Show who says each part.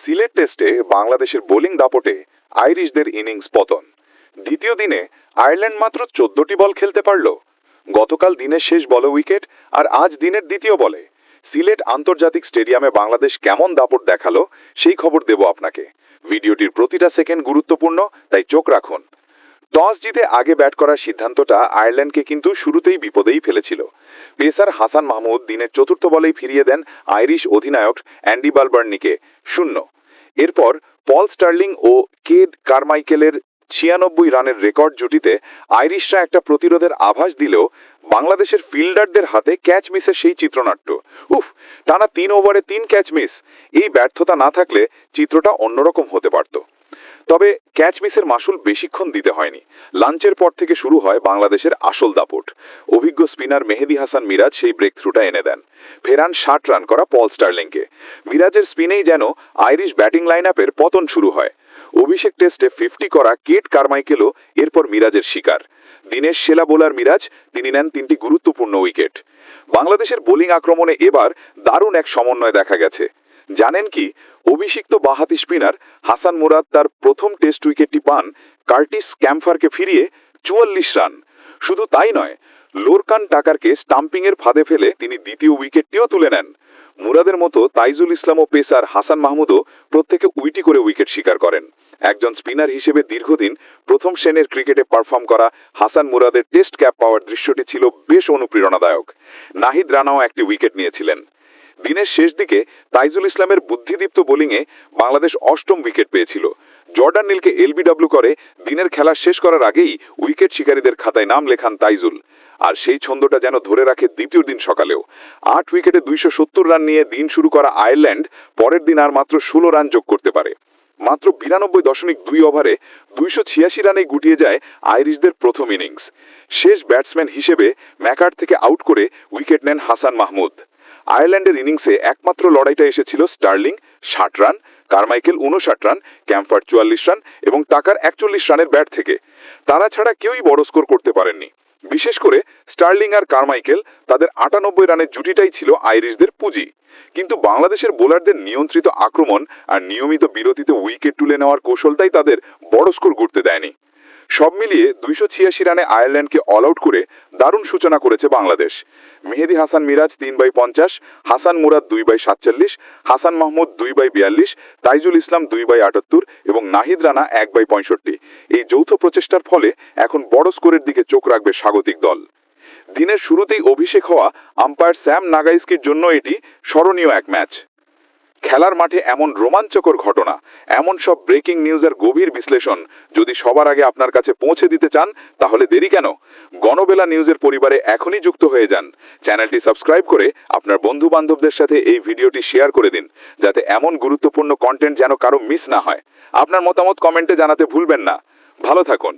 Speaker 1: সিলেট টেস্টে বাংলাদেশের বোলিং দাপটে আইরিশদের ইনিংস পতন। দ্বিতীয় দিনে আয়ারল্যান্ড মাত্র চোদ্দটি বল খেলতে পারল। গতকাল দিনের শেষ বলে উইকেট আর আজ দিনের দ্বিতীয় বলে। সিলেট আন্তর্জাতিক স্টেডিয়ামে বাংলাদেশ কেমন দাপট দেখাল সেই খবর দেব আপনাকে। ভিডিওটির প্রতিটা সেকেন্ড গুরুত্বপূর্ণ, তাই চোখ রাখুন। টস জিতে আগে ব্যাট করার সিদ্ধান্তটা আয়ারল্যান্ডকে কিন্তু শুরুতেই বিপদেই ফেলেছিল। পেসার হাসান মাহমুদ দিনের চতুর্থ বলেই ফিরিয়ে দেন আইরিশ অধিনায়ক অ্যান্ডি বালবার্নিকে শূন্য। এরপর পল স্টার্লিং ও কেড কারমাইকেলের ছিয়ানব্বই রানের রেকর্ড জুটিতে আইরিশরা একটা প্রতিরোধের আভাস দিলেও বাংলাদেশের ফিল্ডারদের হাতে ক্যাচ মিসের সেই চিত্রনাট্য। উফ, টানা তিন ওভারে তিন ক্যাচ মিস। এই ব্যর্থতা না থাকলে চিত্রটা অন্যরকম হতে পারত। তবে ক্যাচ মিসের মাসুল বেশিক্ষণ দিতে হয়নি। লাঞ্চের পর থেকে শুরু হয় বাংলাদেশের আসল দাপট। অভিজ্ঞ স্পিনার মেহেদি হাসান মিরাজ সেই ব্রেক থ্রুটা এনে দেন। ফেরান ষাট রান করা পল স্টার্লিংকে। মিরাজের স্পিনেই যেন আইরিশ ব্যাটিং লাইন আপের পতন শুরু হয়। অভিষেক টেস্টে ফিফটি করা কেট কারমাইকেলও এরপর মিরাজের শিকার। দিনের সেলা বোলার মিরাজ, তিনি নেন তিনটি গুরুত্বপূর্ণ উইকেট। বাংলাদেশের বোলিং আক্রমণে এবার দারুণ এক সমন্বয় দেখা গেছে। জানেন কি? অভিষিক্ত বাহাতি স্পিনার হাসান মুরাদ তার প্রথম টেস্ট উইকেটটি পান কার্টিস ক্যাম্ফারকে ফিরিয়ে চুয়াল্লিশ রান। শুধু তাই নয়, লোরকান টাকারকে স্টাম্পিংয়ের ফাঁদে ফেলে তিনি দ্বিতীয় উইকেটটিও তুলে নেন। মুরাদের মতো তাইজুল ইসলাম ও পেসার হাসান মাহমুদও প্রত্যেকে উইটি করে উইকেট শিকার করেন। একজন স্পিনার হিসেবে দীর্ঘদিন প্রথম শ্রেণির ক্রিকেটে পারফর্ম করা হাসান মুরাদের টেস্ট ক্যাপ পাওয়ার দৃশ্যটি ছিল বেশ অনুপ্রেরণাদায়ক। নাহিদ রানাও একটি উইকেট নিয়েছিলেন। দিনের শেষ দিকে তাইজুল ইসলামের বুদ্ধিদীপ্ত বোলিংয়ে বাংলাদেশ অষ্টম উইকেট পেয়েছিল। জর্ডান নীলকে এলবিডব্লিউ করে দিনের খেলা শেষ করার আগেই উইকেট শিকারীদের খাতায় নাম লেখান তাইজুল। আর সেই ছন্দটা যেন ধরে রাখে দ্বিতীয় দিন সকালেও। আট উইকেটে দুইশো সত্তর রান নিয়ে দিন শুরু করা আয়ারল্যান্ড পরের দিন আর মাত্র ষোলো রান যোগ করতে পারে। মাত্র বিরানব্বই দশমিক দুই ওভারে দুইশো ছিয়াশি রানেই গুটিয়ে যায় আইরিশদের প্রথম ইনিংস। শেষ ব্যাটসম্যান হিসেবে ম্যাকার থেকে আউট করে উইকেট নেন হাসান মাহমুদ। আয়ারল্যান্ডের ইনিংসে একমাত্র লড়াইটা এসেছিল স্টার্লিং, ষাট রান, কারমাইকেল উনষাট রান ক্যাম্পার চুয়াল্লিশ রান এবং টাকার একচল্লিশ রানের ব্যাট থেকে। তারা ছাড়া কেউই বড় স্কোর করতে পারেননি। বিশেষ করে স্টার্লিং আর কারমাইকেল তাদের আটানব্বই রানের জুটিটাই ছিল আইরিশদের পুঁজি। কিন্তু বাংলাদেশের বোলারদের নিয়ন্ত্রিত আক্রমণ আর নিয়মিত বিরতিতে উইকেট তুলে নেওয়ার কৌশলটাই তাদের বড় স্কোর করতে দেয়নি। সব মিলিয়ে দুইশো ছিয়াশি রানে আয়ারল্যান্ডকে অল আউট করে দারুণ সূচনা করেছে বাংলাদেশ। মেহেদি হাসান মিরাজ তিন বাই পঞ্চাশ, হাসান মুরাদ দুই বাই সাতচল্লিশ, হাসান মাহমুদ দুই বাই বিয়াল্লিশ, তাইজুল ইসলাম দুই বাই আটাত্তর এবং নাহিদ রানা এক বাই পঁয়ষট্টি। এই যৌথ প্রচেষ্টার ফলে এখন বড় স্কোরের দিকে চোখ রাখবে স্বাগতিক দল। দিনের শুরুতেই অভিষেক হওয়া আম্পায়ার স্যাম নাগাইস্কির জন্য এটি স্মরণীয় এক ম্যাচ খেলার মাঠে এমন রোমাঞ্চকর ঘটনা, এমন সব ব্রেকিং নিউজের গভীর বিশ্লেষণ যদি সবার আগে আপনার কাছে পৌঁছে দিতে চান, তাহলে দেরি কেন? গণবেলা নিউজের পরিবারে এখনই যুক্ত হয়ে যান। চ্যানেলটি সাবস্ক্রাইব করে আপনার বন্ধু বান্ধবদের সাথে এই ভিডিওটি শেয়ার করে দিন, যাতে এমন গুরুত্বপূর্ণ কন্টেন্ট যেন কারও মিস না হয়। আপনার মতামত কমেন্টে জানাতে ভুলবেন না। ভালো থাকুন।